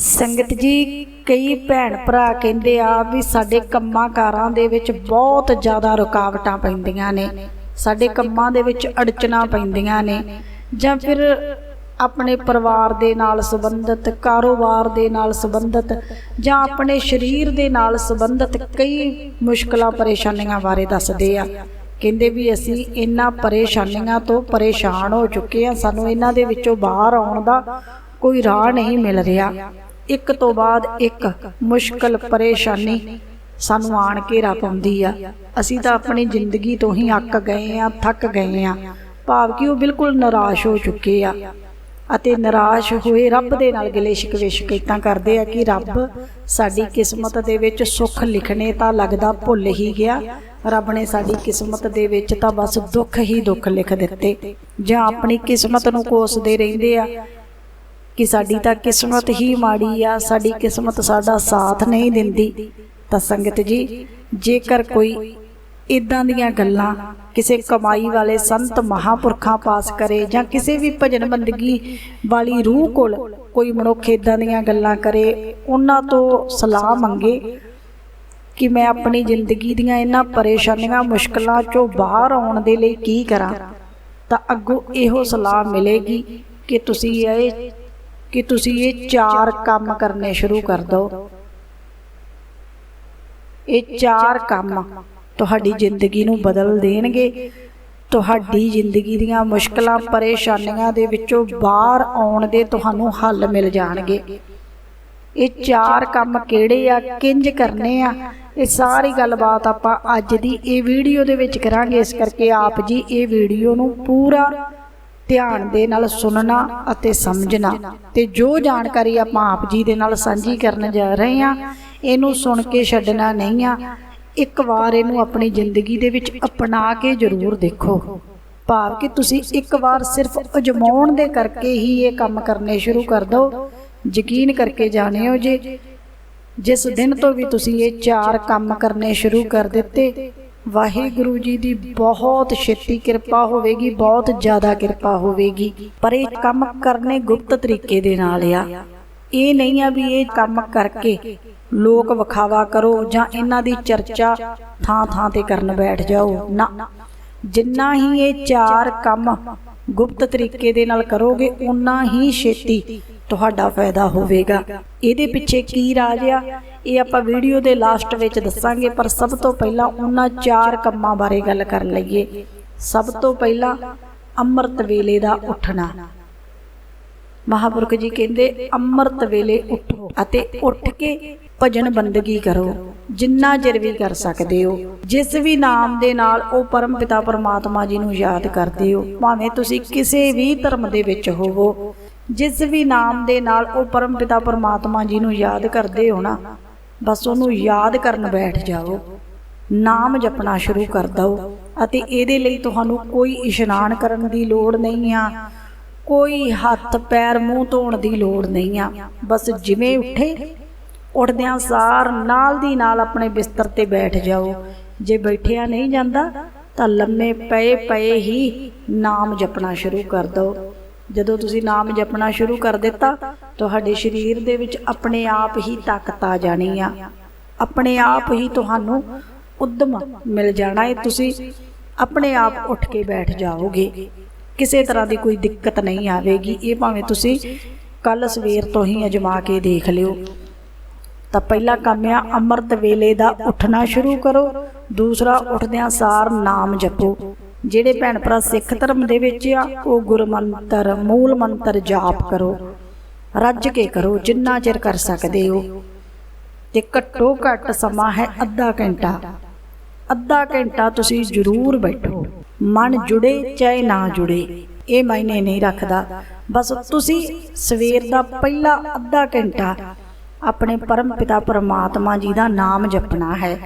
ਸੰਗਤ ਜੀ, ਕਈ ਭੈਣ ਭਰਾ ਕਹਿੰਦੇ ਆ ਵੀ ਸਾਡੇ ਕੰਮਾਂ ਕਾਰਾਂ ਦੇ ਵਿੱਚ ਬਹੁਤ ਜ਼ਿਆਦਾ ਰੁਕਾਵਟਾਂ ਪੈਂਦੀਆਂ ਨੇ। ਸਾਡੇ ਕੰਮਾਂ ਦੇ ਵਿੱਚ ਅੜਚਣਾ ਪੈਂਦੀਆਂ ਨੇ। ਜਾਂ ਫਿਰ ਆਪਣੇ ਪਰਿਵਾਰ ਦੇ ਨਾਲ ਸੰਬੰਧਿਤ, ਕਾਰੋਬਾਰ ਦੇ ਨਾਲ ਸੰਬੰਧਿਤ ਜਾਂ ਆਪਣੇ ਸਰੀਰ ਦੇ ਨਾਲ ਸੰਬੰਧਿਤ ਕਈ ਮੁਸ਼ਕਲਾਂ ਪਰੇਸ਼ਾਨੀਆਂ ਬਾਰੇ ਦੱਸਦੇ ਆ। ਕਹਿੰਦੇ ਵੀ ਅਸੀਂ ਇਹਨਾਂ ਪਰੇਸ਼ਾਨੀਆਂ ਤੋਂ ਪਰੇਸ਼ਾਨ ਹੋ ਚੁੱਕੇ ਆ। ਸਾਨੂੰ ਇਹਨਾਂ ਦੇ ਵਿੱਚੋਂ ਬਾਹਰ ਆਉਣ ਦਾ ਕੋਈ ਰਾਹ ਨਹੀਂ ਮਿਲ ਰਿਹਾ। ਇੱਕ ਤੋਂ ਬਾਅਦ ਇੱਕ ਮੁਸ਼ਕਲ ਪਰੇਸ਼ਾਨੀ ਸਾਨੂੰ ਆਣ ਘੇਰਾ ਪਾਉਂਦੀ ਆ। ਅਸੀਂ ਤਾਂ ਆਪਣੀ ਜ਼ਿੰਦਗੀ ਤੋਂ ਹੀ ਅੱਕ ਗਏ ਆ, ਥੱਕ ਗਏ ਆ। ਭਾਵ ਕਿ ਉਹ ਬਿਲਕੁਲ ਨਿਰਾਸ਼ ਹੋ ਚੁੱਕੇ ਆ। ਅਤੇ ਨਿਰਾਸ਼ ਹੋਏ ਰੱਬ ਦੇ ਨਾਲ ਗਿਲੇ ਸ਼ਿਕਵੇ ਸ਼ਿਕਾਇਤਾਂ ਕਰਦੇ ਆ ਕਿ ਰੱਬ ਸਾਡੀ ਕਿਸਮਤ ਦੇ ਵਿੱਚ ਸੁੱਖ ਲਿਖਣੇ ਤਾਂ ਲੱਗਦਾ ਭੁੱਲ ਹੀ ਗਿਆ। ਰੱਬ ਨੇ ਸਾਡੀ ਕਿਸਮਤ ਦੇ ਵਿੱਚ ਤਾਂ ਬਸ ਦੁੱਖ ਹੀ ਦੁੱਖ ਲਿਖ ਦਿੱਤੇ। ਜਾਂ ਆਪਣੀ ਕਿਸਮਤ ਨੂੰ ਕੋਸਦੇ ਰਹਿੰਦੇ ਆ। ਕਿ ਸਾਡੀ ਤਾਂ ਕਿਸਮਤ ਹੀ ਮਾੜੀ ਆ, ਸਾਡੀ ਕਿਸਮਤ ਸਾਡਾ ਸਾਥ ਨਹੀਂ ਦਿੰਦੀ। ਤਾਂ ਸੰਗਤ ਜੀ, ਜੇਕਰ ਕੋਈ ਇਦਾਂ ਦੀਆਂ ਗੱਲਾਂ ਕਿਸੇ ਕਮਾਈ ਵਾਲੇ ਸੰਤ ਮਹਾਪੁਰਖਾਂ ਪਾਸ ਕਰੇ ਜਾਂ ਕਿਸੇ ਵੀ ਭਜਨ ਬੰਦਗੀ ਵਾਲੀ ਰੂਹ ਕੋਲ ਕੋਈ ਮਨੁੱਖ ਇਦਾਂ ਦੀਆਂ ਗੱਲਾਂ ਕਰੇ, ਉਹਨਾਂ ਤੋਂ ਸਲਾਹ ਮੰਗੇ ਕਿ ਮੈਂ ਆਪਣੀ ਜ਼ਿੰਦਗੀ ਦੀਆਂ ਇਹਨਾਂ ਪਰੇਸ਼ਾਨੀਆਂ, ਮੁਸ਼ਕਲਾਂ ਚੋਂ ਬਾਹਰ ਆਉਣ ਦੇ ਲਈ ਕੀ ਕਰਾਂ, ਤਾਂ ਅੱਗੋਂ ਇਹੋ ਸਲਾਹ ਮਿਲੇਗੀ ਕਿ ਤੁਸੀਂ ਇਹ ਕਿ ਤੁਸੀਂ ਇਹ ਚਾਰ ਕੰਮ ਕਰਨੇ ਸ਼ੁਰੂ ਕਰ ਦਿਓ ਇਹ ਚਾਰ ਕੰਮ ਤੁਹਾਡੀ ਜ਼ਿੰਦਗੀ ਨੂੰ ਬਦਲ ਦੇਣਗੇ। ਤੁਹਾਡੀ ਜ਼ਿੰਦਗੀ ਦੀਆਂ ਮੁਸ਼ਕਲਾਂ, ਪਰੇਸ਼ਾਨੀਆਂ ਦੇ ਵਿੱਚੋਂ ਬਾਹਰ ਆਉਣ ਦੇ ਤੁਹਾਨੂੰ ਹੱਲ ਮਿਲ ਜਾਣਗੇ। ਇਹ ਚਾਰ ਕੰਮ ਕਿਹੜੇ ਆ? ਕਿੰਜ ਕਰਨੇ ਆ? ਇਹ ਸਾਰੀ ਗੱਲਬਾਤ ਆਪਾਂ ਅੱਜ ਦੀ ਇਹ ਵੀਡੀਓ ਦੇ ਵਿੱਚ ਕਰਾਂਗੇ। ਇਸ ਕਰਕੇ ਆਪ ਜੀ ਇਹ ਵੀਡੀਓ ਨੂੰ ਪੂਰਾ ਧਿਆਨ ਦੇ ਨਾਲ ਸੁਣਨਾ ਅਤੇ ਸਮਝਣਾ। ਤੇ ਜੋ ਜਾਣਕਾਰੀ ਆਪਾਂ ਆਪ ਜੀ ਦੇ ਨਾਲ ਸਾਂਝੀ ਕਰਨ ਜਾ ਰਹੇ ਹਾਂ, ਇਹਨੂੰ ਸੁਣ ਕੇ ਛੱਡਣਾ ਨਹੀਂ ਆ। ਇੱਕ ਵਾਰ ਇਹਨੂੰ ਆਪਣੀ ਜ਼ਿੰਦਗੀ ਦੇ ਵਿੱਚ ਅਪਣਾ ਕੇ ਜ਼ਰੂਰ ਦੇਖੋ। ਭਾਵ ਕਿ ਤੁਸੀਂ ਇੱਕ ਵਾਰ ਸਿਰਫ ਅਜਮਾਉਣ ਦੇ ਕਰਕੇ ਹੀ ਇਹ ਕੰਮ ਕਰਨੇ ਸ਼ੁਰੂ ਕਰ ਦਿਓ ਯਕੀਨ ਕਰਕੇ ਜਾਣਿਓ ਜੇ, ਜਿਸ ਦਿਨ ਤੋਂ ਵੀ ਤੁਸੀਂ ਇਹ ਚਾਰ ਕੰਮ ਕਰਨੇ ਸ਼ੁਰੂ ਕਰ ਦਿੱਤੇ ਵਾਹਿਗੁਰੂ ਜੀ ਦੀ ਬਹੁਤ ਛੇਤੀ ਕਿਰਪਾ ਹੋਵੇਗੀ, ਬਹੁਤ ਜ਼ਿਆਦਾ ਕਿਰਪਾ ਹੋਵੇਗੀ। ਪਰ ਇਹ ਕੰਮ ਕਰਨੇ ਗੁਪਤ ਤਰੀਕੇ ਦੇ ਨਾਲ ਆ। ਇਹ ਨਹੀਂ ਆ ਵੀ ਇਹ ਕੰਮ ਕਰਕੇ ਲੋਕ ਵਿਖਾਵਾ ਕਰੋ ਜਾਂ ਇਹਨਾਂ ਦੀ ਚਰਚਾ ਥਾਂ ਥਾਂ ਤੇ ਕਰਨ ਬੈਠ ਜਾਓ। ਨਾ। ਜਿੰਨਾ ਹੀ ਇਹ ਚਾਰ ਕੰਮ ਗੁਪਤ ਤਰੀਕੇ ਦੇ ਨਾਲ ਕਰੋਗੇ ਉਨਾ ਹੀ ਛੇਤੀ ਤੁਹਾਡਾ ਫਾਇਦਾ ਹੋਵੇਗਾ। ਇਹਦੇ ਪਿੱਛੇ ਕੀ ਰਾਜ ਆ? ਇਹ ਆਪਾਂ ਵੀਡੀਓ ਦੇ ਲਾਸਟ ਵਿੱਚ ਦੱਸਾਂਗੇ, ਪਰ ਸਭ ਤੋਂ ਪਹਿਲਾਂ ਉਹਨਾਂ ਚਾਰ ਕੰਮਾਂ ਬਾਰੇ ਗੱਲ ਕਰ ਲਈਏ। ਸਭ ਤੋਂ ਪਹਿਲਾਂ ਅੰਮ੍ਰਿਤ ਵੇਲੇ ਦਾ ਉੱਠਣਾ। ਮਹਾਪੁਰਖ ਜੀ ਕਹਿੰਦੇ, ਅੰਮ੍ਰਿਤ ਵੇਲੇ ਉੱਠੋ ਅਤੇ ਉੱਠ ਕੇ ਭਜਨ ਬੰਦਗੀ ਕਰੋ। ਜਿੰਨਾ ਚਿਰ ਵੀ ਕਰ ਸਕਦੇ ਹੋ। ਜਿਸ ਵੀ ਨਾਮ ਦੇ ਨਾਲ ਉਹ ਪਰਮ ਪਿਤਾ ਪਰਮਾਤਮਾ ਜੀ ਨੂੰ ਯਾਦ ਕਰਦੇ ਹੋ, ਭਾਵੇਂ ਤੁਸੀਂ ਕਿਸੇ ਵੀ ਧਰਮ ਦੇ ਵਿੱਚ ਹੋਵੋ। ਜਿਸ ਵੀ ਨਾਮ ਦੇ ਨਾਲ ਉਹ ਪਰਮ ਪਿਤਾ ਪਰਮਾਤਮਾ ਜੀ ਨੂੰ ਯਾਦ ਕਰਦੇ ਹੋ ਨਾ, ਬਸ ਉਹਨੂੰ ਯਾਦ ਕਰਨ ਬੈਠ ਜਾਓ, ਨਾਮ ਜਪਣਾ ਸ਼ੁਰੂ ਕਰ ਦਿਓ ਅਤੇ ਇਹਦੇ ਲਈ ਤੁਹਾਨੂੰ ਕੋਈ ਇਸ਼ਨਾਨ ਕਰਨ ਦੀ ਲੋੜ ਨਹੀਂ ਆ, ਕੋਈ ਹੱਥ ਪੈਰ ਮੂੰਹ ਧੋਣ ਦੀ ਲੋੜ ਨਹੀਂ ਆ, ਬਸ ਜਿਵੇਂ ਉੱਠੇ, ਉੱਠਦਿਆਂ ਸਾਰ ਨਾਲ ਦੀ ਨਾਲ ਆਪਣੇ ਬਿਸਤਰ ਤੇ ਬੈਠ ਜਾਓ, ਜੇ ਬੈਠਿਆ ਨਹੀਂ ਜਾਂਦਾ ਤਾਂ ਲੰਮੇ ਪਏ ਪਏ ਹੀ ਨਾਮ ਜਪਣਾ ਸ਼ੁਰੂ ਕਰ ਦਿਓ। ਜਦੋਂ ਤੁਸੀਂ ਨਾਮ ਜਪਣਾ ਸ਼ੁਰੂ ਕਰ ਦਿੱਤਾ, ਤੁਹਾਡੇ ਸਰੀਰ ਦੇ ਵਿੱਚ ਆਪਣੇ ਆਪ ਹੀ ਤਾਕਤ ਆ ਜਾਣੀ ਆ। ਆਪਣੇ ਆਪ ਹੀ ਤੁਹਾਨੂੰ ਉਦਮ ਮਿਲ ਜਾਣਾ ਹੈ ਤੁਸੀਂ ਆਪਣੇ ਆਪ ਉੱਠ ਕੇ ਬੈਠ ਜਾਓਗੇ। ਕਿਸੇ ਤਰ੍ਹਾਂ ਦੀ ਕੋਈ ਦਿੱਕਤ ਨਹੀਂ ਆਵੇਗੀ। ਇਹ ਭਾਵੇਂ ਤੁਸੀਂ ਕੱਲ ਸਵੇਰ ਤੋਂ ਹੀ ਅਜਮਾ ਕੇ ਦੇਖ ਲਿਓ। ਤਾਂ ਪਹਿਲਾ ਕੰਮ ਆ, ਅੰਮ੍ਰਿਤ ਵੇਲੇ ਦਾ ਉੱਠਣਾ ਸ਼ੁਰੂ ਕਰੋ। ਦੂਸਰਾ, ਉੱਠਦਿਆਂ ਸਾਰ ਨਾਮ ਜਪੋ। ਜਿਹੜੇ ਭੈਣ ਭਰਾ ਸਿੱਖ ਧਰਮ ਦੇ ਵਿੱਚ ਆ, ਉਹ ਗੁਰਮੰਤਰ, ਮੂਲ ਮੰਤਰ ਜਾਪ ਕਰੋ, ਰੱਜ ਕੇ ਕਰੋ, ਜਿੰਨਾ ਚਿਰ ਕਰ ਸਕਦੇ ਹੋ। ਤੇ ਘੱਟੋ ਘੱਟ ਸਮਾਂ ਹੈ ਅੱਧਾ ਘੰਟਾ। ਅੱਧਾ ਘੰਟਾ ਤੁਸੀਂ ਜ਼ਰੂਰ ਬੈਠੋ। ਮਨ ਜੁੜੇ ਚਾਹੇ ਨਾ ਜੁੜੇ, ਇਹ ਮਾਇਨੇ ਨਹੀਂ ਰੱਖਦਾ। ਬਸ ਤੁਸੀਂ ਸਵੇਰ ਦਾ ਪਹਿਲਾ ਅੱਧਾ ਘੰਟਾ ਆਪਣੇ ਪਰਮ ਪਿਤਾ ਪਰਮਾਤਮਾ ਜੀ ਦਾ ਨਾਮ ਜਪਣਾ ਹੈ।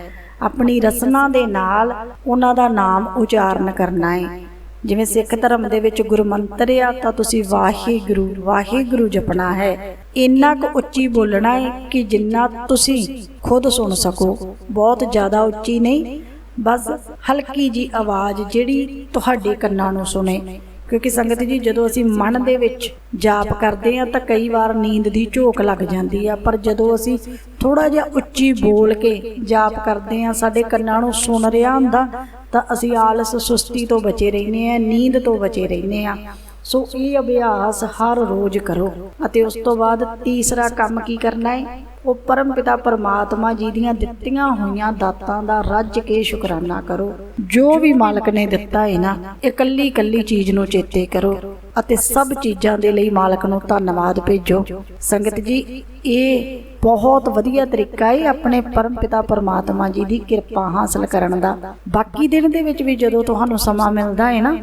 ਆਪਣੀ ਰਸਨਾ ਦੇ ਨਾਲ ਉਹਨਾਂ ਦਾ ਨਾਮ ਉਚਾਰਨ ਕਰਨਾ ਹੈ। ਜਿਵੇਂ ਸਿੱਖ ਧਰਮ ਦੇ ਵਿੱਚ ਗੁਰਮੰਤਰ ਆ ਤਾਂ ਤੁਸੀਂ ਵਾਹਿਗੁਰੂ ਵਾਹਿਗੁਰੂ ਜਪਣਾ ਹੈ। ਇੰਨਾ ਕੁ ਉੱਚੀ ਬੋਲਣਾ ਹੈ ਕਿ ਜਿੰਨਾ ਤੁਸੀਂ ਖੁਦ ਸੁਣ ਸਕੋ। ਬਹੁਤ ਜ਼ਿਆਦਾ ਉੱਚੀ ਨਹੀਂ ਬਸ ਹਲਕੀ ਜੀ ਆਵਾਜ਼ ਜਿਹੜੀ ਤੁਹਾਡੇ ਕੰਨਾਂ ਨੂੰ ਸੁਣੇ। ਕਿਉਂਕਿ ਸੰਗਤ ਜੀ, ਜਦੋਂ ਅਸੀਂ ਮਨ ਦੇ ਵਿੱਚ ਜਾਪ ਕਰਦੇ ਆ ਤਾਂ ਕਈ ਵਾਰ ਨੀਂਦ ਦੀ ਝੋਕ ਲੱਗ ਜਾਂਦੀ ਆ। ਪਰ ਜਦੋਂ ਅਸੀਂ ਥੋੜਾ ਜਿਹਾ ਉੱਚੀ ਬੋਲ ਕੇ ਜਾਪ ਕਰਦੇ ਆ ਸਾਡੇ ਕੰਨਾਂ ਨੂੰ ਸੁਣ ਰਿਹਾ ਹੁੰਦਾ, ਤਾਂ ਅਸੀਂ ਆਲਸ ਸੁਸਤੀ ਤੋਂ ਬਚੇ ਰਹਿੰਦੇ ਆ ਨੀਂਦ ਤੋਂ ਬਚੇ ਰਹਿੰਦੇ ਆ ਸੋ ਇਹ ਅਭਿਆਸ ਹਰ ਰੋਜ਼ ਕਰੋ। ਅਤੇ ਉਸ ਤੋਂ ਬਾਅਦ ਤੀਸਰਾ ਕੰਮ ਕੀ ਕਰਨਾ ਹੈ? ਉਹ ਪਰਮ ਪਿਤਾ ਪਰਮਾਤਮਾ ਜੀ ਦੀਆਂ ਦਿੱਤੀਆਂ ਹੋਈਆਂ ਦਾਤਾਂ ਦਾ ਰੱਜ ਕੇ ਸ਼ੁਕਰਾਨਾ ਕਰੋ। ਜੋ ਵੀ ਮਾਲਕ ਨੇ ਦਿੱਤਾ ਹੈ ਨਾ ਇਕੱਲੀ ਇਕੱਲੀ ਚੀਜ਼ ਨੂੰ ਚੇਤੇ ਕਰੋ ਅਤੇ ਸਭ ਚੀਜ਼ਾਂ ਦੇ ਲਈ ਮਾਲਕ ਨੂੰ ਧੰਨਵਾਦ ਭੇਜੋ। ਸੰਗਤ ਜੀ, ਇਹ ਬਹੁਤ ਵਧੀਆ ਤਰੀਕਾ ਹੈ ਆਪਣੇ ਪਰਮ ਪਿਤਾ ਪਰਮਾਤਮਾ ਜੀ ਦੀ ਕਿਰਪਾ ਹਾਸਲ ਕਰਨ ਦਾ। ਬਾਕੀ ਦਿਨ ਦੇ ਵਿੱਚ ਵੀ ਜਦੋਂ ਤੁਹਾਨੂੰ ਸਮਾਂ ਮਿਲਦਾ ਹੈ ਨਾ,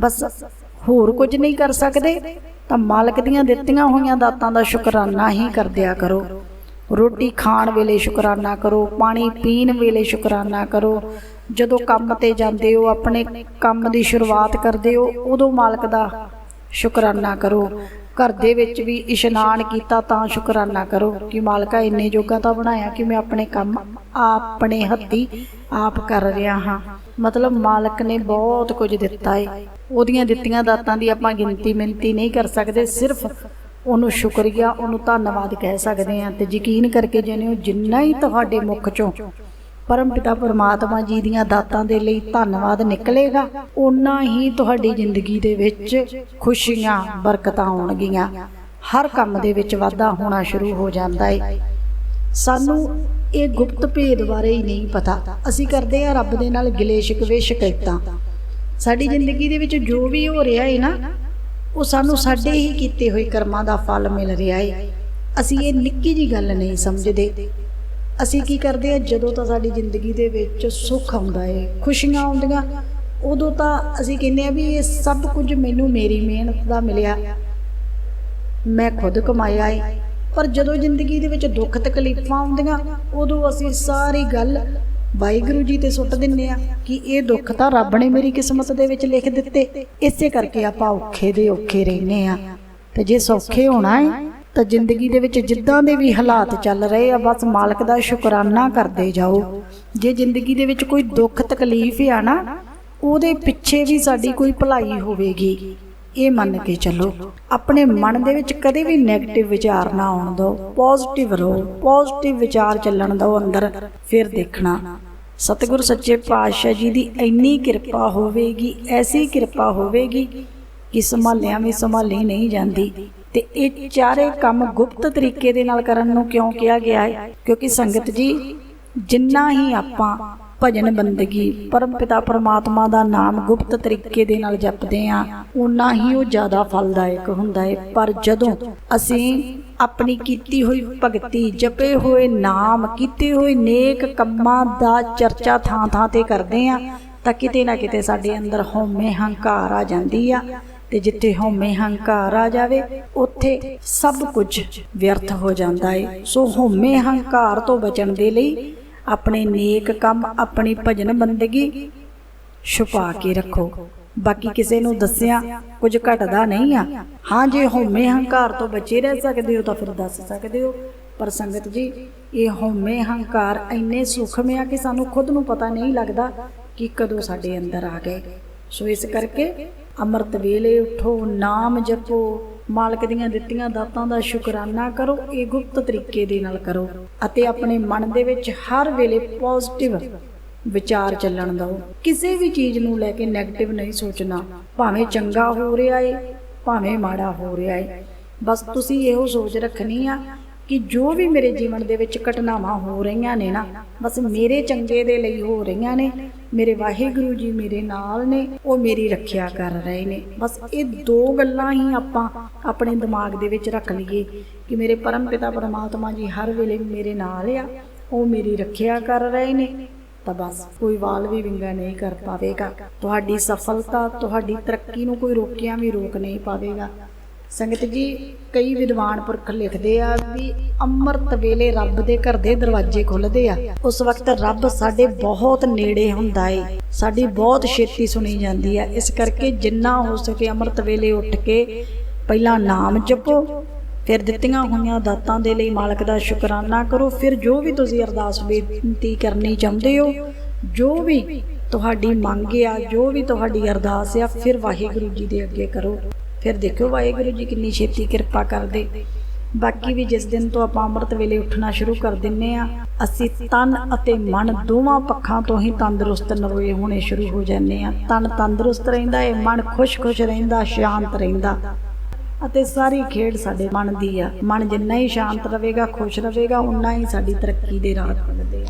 ਬਸ ਹੋਰ ਕੁਝ ਨਹੀਂ ਕਰ ਸਕਦੇ, ਤਾਂ ਮਾਲਕ ਦੀਆਂ ਦਿੱਤੀਆਂ ਹੋਈਆਂ ਦਾਤਾਂ ਦਾ ਸ਼ੁਕਰਾਨਾ ਹੀ ਕਰਦਿਆ ਕਰੋ। ਰੋਟੀ ਖਾਣ ਵੇਲੇ ਸ਼ੁਕਰਾਨਾ ਕਰੋ, ਪਾਣੀ ਪੀਣ ਵੇਲੇ ਸ਼ੁਕਰਾਨਾ ਕਰੋ। ਜਦੋਂ ਕੰਮ ਤੇ ਜਾਂਦੇ ਹੋ, ਆਪਣੇ ਕੰਮ ਦੀ ਸ਼ੁਰੂਆਤ ਕਰਦੇ ਹੋ, ਉਦੋਂ ਮਾਲਕ ਦਾ ਸ਼ੁਕਰਾਨਾ ਕਰੋ। ਘਰ ਦੇ ਵਿੱਚ ਵੀ ਇਸ਼ਨਾਨ ਕੀਤਾ ਤਾਂ ਸ਼ੁਕਰਾਨਾ ਕਰੋ ਕਿ ਮਾਲਕਾ ਇੰਨੇ ਜੋਗਾ ਤਾਂ ਬਣਾਇਆ ਕਿ ਮੈਂ ਆਪਣੇ ਕੰਮ ਆਪਣੇ ਹੱਥੀ ਆਪ ਕਰ ਰਿਹਾ ਹਾਂ। ਮਤਲਬ ਮਾਲਕ ਨੇ ਬਹੁਤ ਕੁਝ ਦਿੱਤਾ ਹੈ ਉਹਦੀਆਂ ਦਿੱਤੀਆਂ ਦਾਤਾਂ ਦੀ ਆਪਾਂ ਗਿਣਤੀ ਮਿੰਤੀ ਨਹੀਂ ਕਰ ਸਕਦੇ, ਸਿਰਫ ਉਹਨੂੰ ਸ਼ੁਕਰੀਆ ਉਹਨੂੰ ਧੰਨਵਾਦ ਕਹਿ ਸਕਦੇ ਹਾਂ ਤੇ ਯਕੀਨ ਕਰਕੇ ਜਿਹਨੇ ਜਿੰਨਾ ਹੀ ਤੁਹਾਡੇ ਮੁਖ ਚੋਂ ਪਰਮ ਪਿਤਾ ਪਰਮਾਤਮਾ ਜੀ ਦੀਆਂ ਦਾਤਾਂ ਦੇ ਲਈ ਧੰਨਵਾਦ ਨਿਕਲੇਗਾ, ਓਨਾ ਹੀ ਤੁਹਾਡੀ ਜ਼ਿੰਦਗੀ ਦੇ ਵਿੱਚ ਖੁਸ਼ੀਆਂ ਬਰਕਤਾਂ ਆਉਣਗੀਆਂ। ਹਰ ਕੰਮ ਦੇ ਵਿੱਚ ਵਾਧਾ ਹੋਣਾ ਸ਼ੁਰੂ ਹੋ ਜਾਂਦਾ ਹੈ ਸਾਨੂੰ ਇਹ ਗੁਪਤ ਭੇਦ ਬਾਰੇ ਹੀ ਨਹੀਂ ਪਤਾ। ਅਸੀਂ ਕਰਦੇ ਆ ਰੱਬ ਦੇ ਨਾਲ ਗਿਲੇ ਸ਼ਿਕਵੇ ਸ਼ਿਕਾਇਤਾਂ। ਸਾਡੀ ਜ਼ਿੰਦਗੀ ਦੇ ਵਿੱਚ ਜੋ ਵੀ ਹੋ ਰਿਹਾ ਹੈ ਨਾ ਉਹ ਸਾਨੂੰ ਸਾਡੇ ਹੀ ਕੀਤੇ ਹੋਏ ਕਰਮਾਂ ਦਾ ਫਲ ਮਿਲ ਰਿਹਾ ਹੈ ਅਸੀਂ ਇਹ ਨਿੱਕੀ ਜੀ ਗੱਲ ਨਹੀਂ ਸਮਝਦੇ। ਅਸੀਂ ਕੀ ਕਰਦੇ ਆ ਜਦੋਂ ਤਾਂ ਸਾਡੀ ਜ਼ਿੰਦਗੀ ਦੇ ਵਿੱਚ ਸੁੱਖ ਆਉਂਦਾ ਏ ਖੁਸ਼ੀਆਂ ਆਉਂਦੀਆਂ ਉਦੋਂ ਤਾਂ ਅਸੀਂ ਕਹਿੰਦੇ ਆ ਵੀ ਇਹ ਸਭ ਕੁਝ ਮੈਨੂੰ ਮੇਰੀ ਮਿਹਨਤ ਦਾ ਮਿਲਿਆ। ਮੈਂ ਖੁਦ ਕਮਾਇਆ ਏ। ਪਰ ਜਦੋਂ ਜ਼ਿੰਦਗੀ ਦੇ ਵਿੱਚ ਦੁੱਖ ਤਕਲੀਫਾਂ ਆਉਂਦੀਆਂ ਉਦੋਂ ਅਸੀਂ ਸਾਰੀ ਗੱਲ ਵਾਹਿਗੁਰੂ ਜੀ ਤੇ ਸੁੱਟ ਦਿੰਨੇ ਆ ਕਿ ਇਹ ਦੁੱਖ ਤਾਂ ਰੱਬ ਨੇ ਮੇਰੀ ਕਿਸਮਤ ਦੇ ਵਿੱਚ ਲਿਖ ਦਿੱਤੇ। ਇਸੇ ਕਰਕੇ ਆਪਾਂ ਔਖੇ ਦੇ ਔਖੇ ਰਹਿੰਨੇ ਆ। ਤੇ ਜੇ ਸੌਖੇ ਹੋਣਾ ਹੈ ਤਾਂ ਜ਼ਿੰਦਗੀ ਦੇ ਵਿੱਚ ਜਿੱਦਾਂ ਦੇ ਵੀ ਹਾਲਾਤ ਚੱਲ ਰਹੇ ਆ, ਬਸ ਮਾਲਕ ਦਾ ਸ਼ੁਕਰਾਨਾ ਕਰਦੇ ਜਾਓ। ਜੇ ਜ਼ਿੰਦਗੀ ਦੇ ਵਿੱਚ ਕੋਈ ਦੁੱਖ ਤਕਲੀਫ ਆ ਨਾ, ਉਹਦੇ ਪਿੱਛੇ ਵੀ ਸਾਡੀ ਕੋਈ ਭਲਾਈ ਹੋਵੇਗੀ। ਇਹ ਮੰਨ ਕੇ ਚੱਲੋ, ਆਪਣੇ ਮਨ ਦੇ ਵਿੱਚ ਕਦੇ ਵੀ 네ਗੇਟਿਵ ਵਿਚਾਰ ਨਾ ਆਉਣ ਦਿਓ ਪੋਜ਼ਿਟਿਵ ਰਹੋ ਪੋਜ਼ਿਟਿਵ ਵਿਚਾਰ ਚੱਲਣ ਦਿਓ ਅੰਦਰ, ਫਿਰ ਦੇਖਣਾ। ਸਤਿਗੁਰ ਸੱਚੇ ਪਾਤਸ਼ਾਹ ਜੀ ਦੀ ਇੰਨੀ ਕਿਰਪਾ ਹੋਵੇਗੀ, ਐਸੀ ਕਿਰਪਾ ਹੋਵੇਗੀ ਕਿ ਸੰਭਾਲਿਆਂ ਵੀ ਸੰਭਾਲੀ ਨਹੀਂ ਜਾਂਦੀ। ਤੇ ਇਹ ਚਾਰੇ ਕੰਮ ਗੁਪਤ ਤਰੀਕੇ ਦੇ ਨਾਲ ਕਰਨ ਨੂੰ ਕਿਉਂ ਕਿਹਾ ਗਿਆ ਹੈ? ਕਿਉਂਕਿ ਸੰਗਤ ਜੀ, ਜਿੰਨਾ ਹੀ ਆਪਾਂ ਭਜਨ ਬੰਦਗੀ, ਪਰਮਪਿਤਾ ਪਰਮਾਤਮਾ ਦਾ ਨਾਮ ਗੁਪਤ ਤਰੀਕੇ ਦੇ ਨਾਲ ਜਪਦੇ ਆ ਉਨਾ ਹੀ ਉਹ ਜ਼ਿਆਦਾ ਫਲਦਾਇਕ ਹੁੰਦਾ ਹੈ। ਪਰ ਜਦੋਂ ਅਸੀਂ ਆਪਣੀ ਕੀਤੀ ਹੋਈ ਭਗਤੀ, ਜਪੇ ਹੋਏ ਨਾਮ, ਕੀਤੇ ਹੋਏ ਨੇਕ ਕੰਮਾਂ ਦਾ ਚਰਚਾ ਥਾਂ ਥਾਂ ਤੇ ਕਰਦੇ ਆ ਤਾਂ ਕਿਤੇ ਨਾ ਕਿਤੇ ਸਾਡੇ ਅੰਦਰ ਹਉਮੈ ਹੰਕਾਰ ਆ ਜਾਂਦੀ ਆ। ਤੇ ਜਿੱਥੇ ਹਉਮੈ ਹੰਕਾਰ ਆ ਜਾਵੇ, ਉੱਥੇ ਸਭ ਕੁਝ ਵਿਅਰਥ ਹੋ ਜਾਂਦਾ ਹੈ। ਸੋ ਹਉਮੈ ਹੰਕਾਰ ਤੋਂ ਬਚਣ ਦੇ ਲਈ ਆਪਣੇ ਨੇਕ ਕੰਮ, ਆਪਣੀ ਭਜਨ ਬੰਦਗੀ ਛੁਪਾ ਕੇ ਰੱਖੋ। ਬਾਕੀ ਕਿਸੇ ਨੂੰ ਦੱਸਿਆ ਕੁਝ ਘਟਦਾ ਨਹੀਂ ਆ। ਹਾਂ, ਜੇ ਹਉਮੈ ਹੰਕਾਰ ਤੋਂ ਬਚੇ ਰਹਿ ਸਕਦੇ ਹੋ ਤਾਂ ਫਿਰ ਦੱਸ ਸਕਦੇ ਹੋ। ਪਰ ਸੰਗਤ ਜੀ, ਇਹ ਹਉਮੈ ਹੰਕਾਰ ਇੰਨੇ ਸੂਖਮ ਆ ਕਿ ਸਾਨੂੰ ਖੁਦ ਨੂੰ ਪਤਾ ਨਹੀਂ ਲੱਗਦਾ ਕਿ ਕਦੋਂ ਸਾਡੇ ਅੰਦਰ ਆ ਗਏ। ਸੋ ਇਸ ਕਰਕੇ ਅੰਮ੍ਰਿਤ ਵੇਲੇ ਉਠੋ, ਨਾਮ ਜਪੋ, ਮਾਲਕ ਦੀਆਂ ਦਿੱਤੀਆਂ ਦਾਤਾਂ ਦਾ ਸ਼ੁਕਰਾਨਾ ਕਰੋ, ਇਹ ਗੁਪਤ ਤਰੀਕੇ ਦੇ ਨਾਲ ਕਰੋ ਅਤੇ ਆਪਣੇ ਮਨ ਦੇ ਵਿੱਚ ਹਰ ਵੇਲੇ ਪੋਜ਼ਿਟਿਵ ਵਿਚਾਰ ਚੱਲਣ ਦਿਓ। ਕਿਸੇ ਵੀ ਚੀਜ਼ ਨੂੰ ਲੈ ਕੇ 네ਗੇਟਿਵ ਨਹੀਂ ਸੋਚਣਾ, ਭਾਵੇਂ ਚੰਗਾ ਹੋ ਰਿਹਾ ਏ, ਭਾਵੇਂ ਮਾੜਾ ਹੋ ਰਿਹਾ ਏ। ਬਸ ਤੁਸੀਂ ਇਹੋ ਸੋਚ ਰੱਖਣੀ ਆ ਕਿ ਜੋ ਵੀ ਮੇਰੇ ਜੀਵਨ ਦੇ ਵਿੱਚ ਘਟਨਾਵਾਂ ਹੋ ਰਹੀਆਂ ਨੇ ਨਾ, ਬਸ ਮੇਰੇ ਚੰਗੇ ਦੇ ਲਈ ਹੋ ਰਹੀਆਂ ਨੇ, ਮੇਰੇ ਵਾਹਿਗੁਰੂ ਜੀ ਮੇਰੇ ਨਾਲ ਨੇ, ਉਹ ਮੇਰੀ ਰੱਖਿਆ ਕਰ ਰਹੇ ਨੇ। ਬਸ ਇਹ ਦੋ ਗੱਲਾਂ ਹੀ ਆਪਾਂ ਆਪਣੇ ਦਿਮਾਗ ਦੇ ਵਿੱਚ ਰੱਖ ਲਈਏ ਕਿ ਮੇਰੇ ਪਰਮ ਪਿਤਾ ਪਰਮਾਤਮਾ ਜੀ ਹਰ ਵੇਲੇ ਮੇਰੇ ਨਾਲ ਆ, ਉਹ ਮੇਰੀ ਰੱਖਿਆ ਕਰ ਰਹੇ ਨੇ। ਤਾਂ ਬਸ ਕੋਈ ਵਾਲ ਵੀ ਵਿੰਗਾ ਨਹੀਂ ਕਰ ਪਾਵੇਗਾ। ਤੁਹਾਡੀ ਸਫਲਤਾ, ਤੁਹਾਡੀ ਤਰੱਕੀ ਨੂੰ ਕੋਈ ਰੋਕਿਆ ਵੀ ਰੋਕ ਨਹੀਂ ਪਾਵੇਗਾ। ਸੰਗਤ ਜੀ, ਕਈ ਵਿਦਵਾਨ ਪੁਰਖ ਲਿਖਦੇ ਆ ਵੀ ਅੰਮ੍ਰਿਤ ਵੇਲੇ ਰੱਬ ਦੇ ਘਰ ਦੇ ਦਰਵਾਜ਼ੇ ਖੁੱਲਦੇ ਆ। ਉਸ ਵਕਤ ਰੱਬ ਸਾਡੇ ਬਹੁਤ ਨੇੜੇ ਹੁੰਦਾ ਏ। ਸਾਡੀ ਬਹੁਤ ਛੇਤੀ ਸੁਣੀ ਜਾਂਦੀ ਆ। ਇਸ ਕਰਕੇ ਜਿੰਨਾ ਹੋ ਸਕੇ ਅੰਮ੍ਰਿਤ ਵੇਲੇ ਉੱਠ ਕੇ ਪਹਿਲਾਂ ਨਾਮ ਜਪੋ, ਫਿਰ ਦਿੱਤੀਆਂ ਹੋਈਆਂ ਦਾਤਾਂ ਦੇ ਲਈ ਮਾਲਕ ਦਾ ਸ਼ੁਕਰਾਨਾ ਕਰੋ, ਫਿਰ ਜੋ ਵੀ ਤੁਸੀਂ ਅਰਦਾਸ ਬੇਨਤੀ ਕਰਨੀ ਚਾਹੁੰਦੇ ਹੋ, ਜੋ ਵੀ ਤੁਹਾਡੀ ਮੰਗ ਆ, ਜੋ ਵੀ ਤੁਹਾਡੀ ਅਰਦਾਸ ਆ, ਫਿਰ ਵਾਹਿਗੁਰੂ ਜੀ ਦੇ ਅੱਗੇ ਕਰੋ। ਫਿਰ ਦੇਖਿਓ ਵਾਹਿਗੁਰੂ ਜੀ ਕਿੰਨੀ ਛੇਤੀ ਕਿਰਪਾ ਕਰਦੇ। ਬਾਕੀ ਵੀ ਜਿਸ ਦਿਨ ਤੋਂ ਆਪਾਂ ਅੰਮ੍ਰਿਤ ਵੇਲੇ ਉੱਠਣਾ ਸ਼ੁਰੂ ਕਰ ਦਿੰਨੇ ਆ, ਅਸੀਂ ਤਨ ਅਤੇ ਮਨ ਦੋਵਾਂ ਪੱਖਾਂ ਤੋਂ ਹੀ ਤੰਦਰੁਸਤ ਨਰੋਏ ਹੋਣੇ ਸ਼ੁਰੂ ਹੋ ਜਾਂਦੇ ਆ। ਤਨ ਤੰਦਰੁਸਤ ਰਹਿੰਦਾ ਏ, ਮਨ ਖੁਸ਼-ਖੁਸ਼ ਰਹਿੰਦਾ, ਸ਼ਾਂਤ ਰਹਿੰਦਾ। ਅਤੇ ਸਾਰੀ ਖੇਡ ਸਾਡੇ ਮਨ ਦੀ ਆ। ਮਨ ਜਿੰਨਾ ਹੀ ਸ਼ਾਂਤ ਰਹੇਗਾ, ਖੁਸ਼ ਰਹੇਗਾ ਉਨਾ ਹੀ ਸਾਡੀ ਤਰੱਕੀ ਦੇ ਰਾਹ ਬਣਦੇ ਆ।